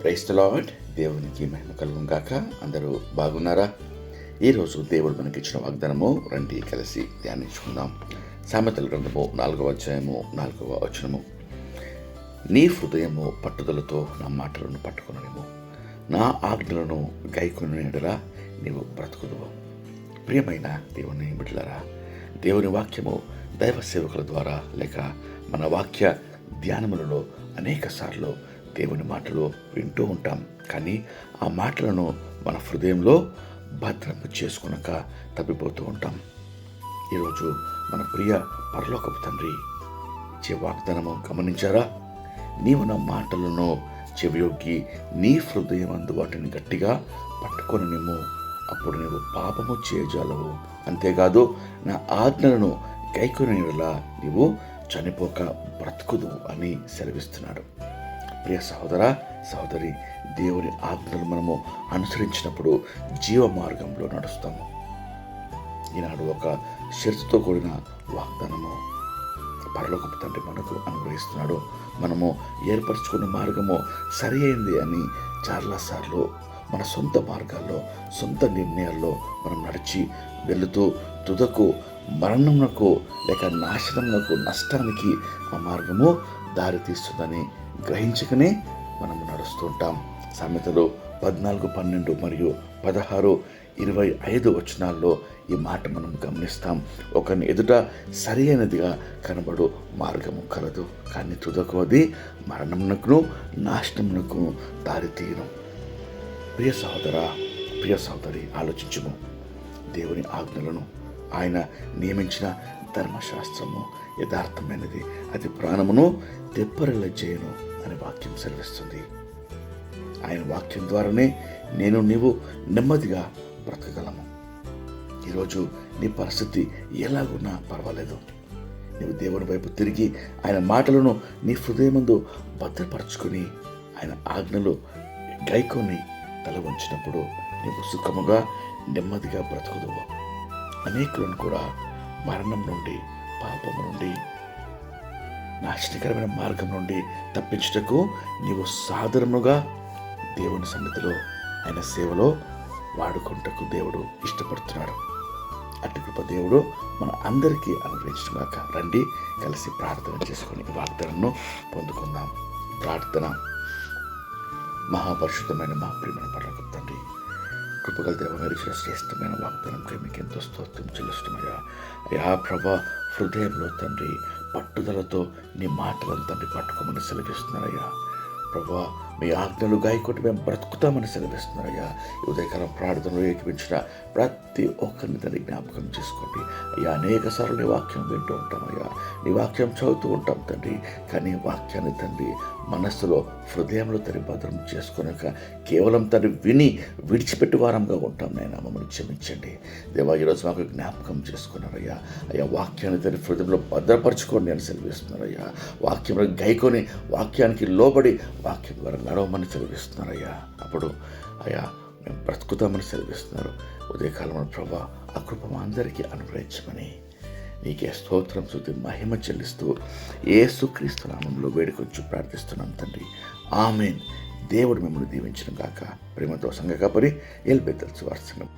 క్రైస్తలాడ్ దేవునికి మహిమ కలుగు గాక. అందరూ బాగున్నారా? ఈరోజు దేవుడు మనకిచ్చిన వాగ్దానము రండి కలిసి ధ్యానించుకుందాం. సామెతల గ్రంథము నాలుగవ అధ్యాయము నాలుగవ వచనము. నీ హృదయము పట్టుదలతో నా మాటలను పట్టుకునడము నా ఆజ్ఞలను గైకొని నీవు బ్రతుకుదువు. ప్రియమైన దేవుని బిడ్డలరా దేవుని వాక్యము దైవ సేవకుల ద్వారా లేక మన వాక్య ధ్యానములలో అనేక సార్లు దేవుని మాటలు వింటూ ఉంటాం. కానీ ఆ మాటలను మన హృదయంలో భద్రం చేసుకునక తప్పిపోతూ ఉంటాం. ఈరోజు మన ప్రియ పరలోకపు తండ్రి ఇచ్చే వాగ్దానము గమనించారా? నీవు నా మాటలను చెవియొగ్గి నీ హృదయం అందు వాటిని గట్టిగా పట్టుకొని నిమ్ము అప్పుడు నీవు పాపము చేయజాలవు. అంతేకాదు నా ఆజ్ఞలను గైకొనేలా నీవు చనిపోక బ్రతుకుదు అని సెలవిస్తున్నాడు. ప్రియ సహోదర సహోదరి దేవుని ఆజ్ఞలు మనము అనుసరించినప్పుడు జీవ మార్గంలో నడుస్తాము. ఈనాడు ఒక షరతుతో కూడిన వాగ్దానము పరలోకపు తండ్రి మనకు అనుగ్రహిస్తున్నాడు. మనము ఏర్పరచుకున్న మార్గము సరి అయింది అని చాలాసార్లు మన సొంత మార్గాల్లో సొంత నిర్ణయాల్లో మనం నడిచి వెళుతూ తుదకు మరణమునకు లేక నాశనమునకు నష్టానికి ఆ మార్గము దారితీస్తుందని గ్రహించకనే మనము నడుస్తుంటాం సామెతలు పద్నాలుగు పన్నెండు మరియు పదహారు ఇరవై ఐదు వచనాల్లో ఈ మాట మనం గమనిస్తాం. ఒకరిని ఎదుట సరి అయినదిగా కనబడు మార్గము కలదు. కానీ తుదకు అది మరణమునకును నాశనమునకు దారితీయను. ప్రియ సహోదర ప్రియ సహోదరి ఆలోచించుము. దేవుని ఆజ్ఞలను ఆయన నియమించిన ధర్మశాస్త్రము యథార్థమైనది. అది ప్రాణమును తెప్పరిల్ల చేయను వాక్యం సెలవిస్తుంది. ఆయన వాక్యం ద్వారానే నేను నీవు నెమ్మదిగా బ్రతకగలము. ఈరోజు నీ పరిస్థితి ఎలాగున్నా పర్వాలేదు. నీవు దేవుని వైపు తిరిగి ఆయన మాటలను నీ హృదయమందు భద్రపరచుకొని ఆయన ఆజ్ఞలు గైకొని తల వంచినప్పుడు నీవు సుఖముగా నెమ్మదిగా బ్రతుకుదువు. అనేకులను కూడా మరణం నుండి పాపం నుండి నాశనకరమైన మార్గం నుండి తప్పించుటకు నీవు సాధారణముగా దేవుని సన్నిధిలో ఆయన సేవలో వాడుకుంటకు దేవుడు ఇష్టపడుతున్నాడు. అటు కృప దేవుడు మన అందరికీ అనుగ్రహించుగాక రండి కలిసి ప్రార్థన చేసుకుని వాగ్దానను పొందుకుందాం. ప్రార్థన. మహాపరిశుద్ధమైన మా ప్రియమైన పర్లకు తండ్రి కృపగల దేవ మీరు ఇచ్చిన శ్రేష్టమైన వాగ్దానంకై మీకు ఎంతో స్తోత్రం చెల్లిస్తున్నాయా అయా ప్రభా హృదయంలో తండ్రి పట్టుదలతో నీ మాటలను తండ్రి పట్టుకోమని సెలవిస్తున్నారయ్యా. ప్రభా మీ ఆజ్ఞలు గాయకొట్టి మేము బ్రతుకుతామని సెలవిస్తున్నారయ్యా. ఈ ఉదయకాలం ప్రార్థనలు ఏకపించిన ప్రతి ఒక్కరిని తండ్రి జ్ఞాపకం చేసుకోండి. అయ్యా అనేక సార్లు నీ వాక్యం వింటూ ఉంటామయ్యా. నీ వాక్యం చదువుతూ ఉంటాం తండ్రి. కానీ వాక్యాన్ని తండ్రి మనస్సులో హృదయంలో తరి భద్రం చేసుకున్నాక కేవలం తను విని విడిచిపెట్టి వారంగా ఉంటాం నేను మమ్మల్ని క్షమించండి. దేవా ఈరోజు మాకు జ్ఞాపకం చేసుకున్నారయ్యా. అయ్యా వాక్యాన్ని తన హృదయంలో భద్రపరచుకోండి అని సెలవిస్తున్నారయ్యా. వాక్యంలో గైకొని వాక్యానికి లోబడి వాక్యం ద్వారా నడవమని సెలవిస్తున్నారయ్యా. అప్పుడు అయ్యా మేము బ్రతుకుతామని సెలవిస్తున్నారు. ఉదయకాలంలో ప్రభా ఆ కృప మా అందరికీ అనుగ్రహించమని నీకే స్తోత్రం శృతి మహిమ చెల్లిస్తూ ఏసుక్రీస్తు నామంలో వేడుకొచ్చి ప్రార్థిస్తున్నాం తండ్రి. ఆమెన్. దేవుడు మిమ్మల్ని దీవించిన గాక. ప్రేమతో సంగ కబరి ఎల్బెద్దల్స్ వార్సంగం